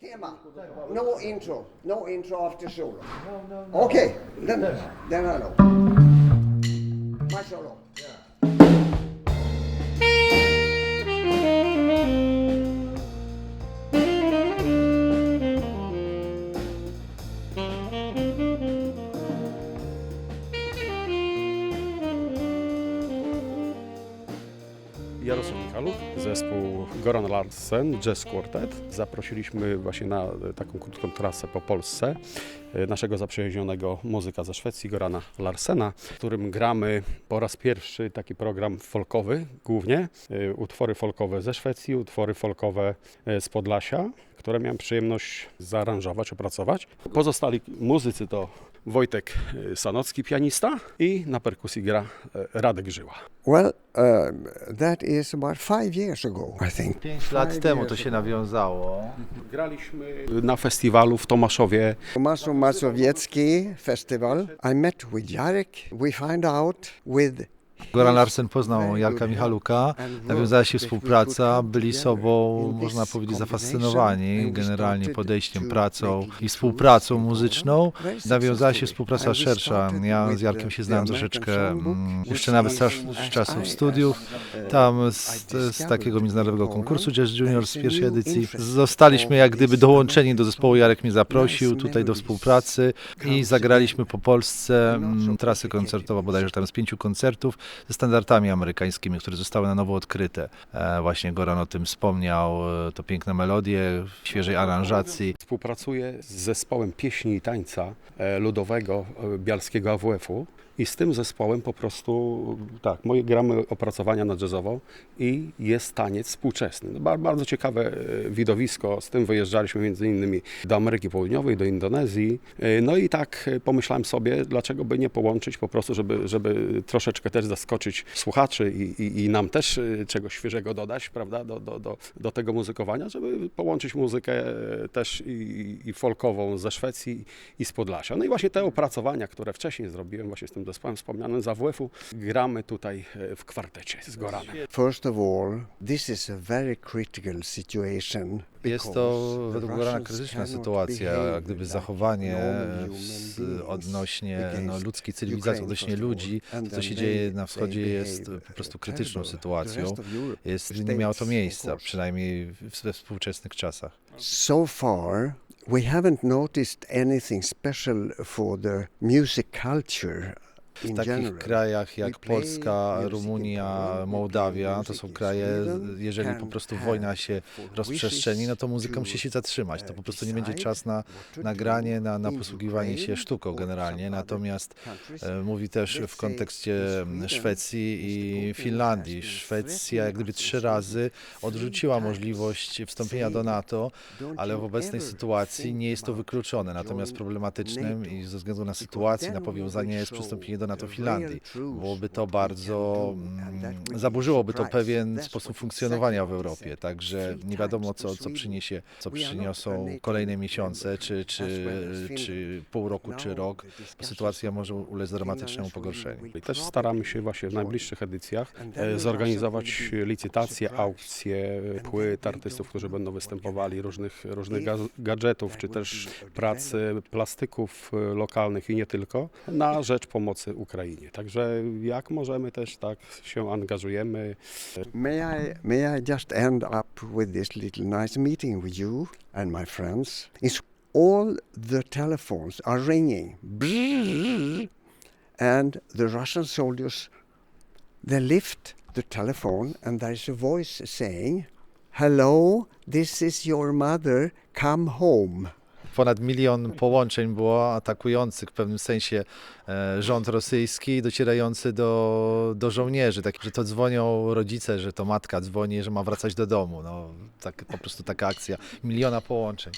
Tema. No intro. No intro after solo. Okay, then, then I know. My solo. Jarosław Michaluk, zespół Goran Larsen, Jazz Quartet. Zaprosiliśmy właśnie na taką krótką trasę po Polsce e, naszego zaprzyjaźnionego muzyka ze Szwecji, Gorana Larsena, w którym gramy po raz pierwszy taki program folkowy głównie. E, Utwory folkowe ze Szwecji, utwory folkowe e, z Podlasia, które miałem przyjemność zaaranżować, opracować. Pozostali muzycy to Wojtek e, Sanocki, pianista i na perkusji gra e, Radek Żyła. Well, um, that is about five years ago, I think. Pięć lat Five temu to się ago. nawiązało. Graliśmy na festiwalu w Tomaszowie. Tomaso Mazowiecki Festival. I met with Jarek. We find out with Goran Larsen poznał Jarka Michaluka, nawiązała się współpraca, byli sobą, można powiedzieć, zafascynowani generalnie podejściem, pracą i współpracą muzyczną. Nawiązała się współpraca szersza. Ja z Jarkiem się znałem troszeczkę mm, jeszcze nawet z, z czasów studiów. Tam z, z takiego międzynarodowego konkursu Jazz Junior z pierwszej edycji. zostaliśmy jak gdyby dołączeni do zespołu. Jarek mnie zaprosił tutaj do współpracy i zagraliśmy po Polsce mm, trasę koncertową, bodajże tam z pięciu koncertów ze standardami amerykańskimi, które zostały na nowo odkryte. E, właśnie Goran o tym wspomniał, e, to piękne melodie w świeżej aranżacji. Współpracuję z zespołem pieśni i tańca e, ludowego Bialskiego AWF-u. I z tym zespołem po prostu, tak, moje gramy opracowania na jazzową i jest taniec współczesny. No, bar- bardzo ciekawe e, widowisko, z tym wyjeżdżaliśmy między innymi do Ameryki Południowej, do Indonezji. E, No i tak e, pomyślałem sobie, dlaczego by nie połączyć po prostu, żeby, żeby troszeczkę też zaskoczyć słuchaczy i, i, i nam też czegoś świeżego dodać, prawda, do, do, do, do tego muzykowania, żeby połączyć muzykę też i, i folkową ze Szwecji i z Podlasia. No i właśnie te opracowania, które wcześniej zrobiłem właśnie z tym zespołem wspomnianym z AWF-u, gramy tutaj e, w kwartecie z Goranem. First of all, this is a very critical situation. Jest to według Gorana krytyczna sytuacja, jak gdyby zachowanie odnośnie no, ludzkiej cywilizacji, odnośnie ludzi. To, co się dzieje na wschodzie jest po prostu krytyczną sytuacją. Jest, nie miało to miejsca, przynajmniej w- we współczesnych czasach. So far, we haven't noticed anything special for the music culture. W takich krajach jak Polska, Rumunia, Mołdawia, to są kraje, jeżeli po prostu wojna się rozprzestrzeni, no to muzyka musi się zatrzymać. To po prostu nie będzie czas na nagranie, na, na posługiwanie się sztuką generalnie. Natomiast e, mówi też w kontekście Szwecji i Finlandii. Szwecja jak gdyby trzy razy odrzuciła możliwość wstąpienia do NATO, "Don't ale w obecnej sytuacji nie jest to wykluczone. Natomiast problematycznym i ze względu na sytuację, na powiązanie jest przystąpienie do NATO the Finlandii. real truth, Byłoby to bardzo mm, zaburzyłoby to pewien sposób funkcjonowania w Europie. Także nie wiadomo, to co, co przyniesie, co przyniosą kolejne miesiące, czy, czy, czy pół roku, czy Now rok. Sytuacja może ulec dramatycznemu pogorszeniu. I też staramy się właśnie w najbliższych edycjach e, zorganizować licytacje, aukcje płyt artystów, którzy będą występowali, różnych, różnych ga- gadżetów, czy też prac e, plastyków lokalnych i nie tylko, na rzecz pomocy Ukrainie. Także jak możemy też tak się angażujemy. May I, may I just end up with this little nice meeting with you and my friends? It's all the telephones are ringing, and the Russian soldiers they lift the telephone, and there's a voice saying, "Hello, this is your mother. Come home." Ponad milion połączeń było atakujących w pewnym sensie e, rząd rosyjski, docierający do, do żołnierzy, tak, że to dzwonią rodzice, że to matka dzwoni, że ma wracać do domu. No, tak, po prostu taka akcja. Miliona połączeń.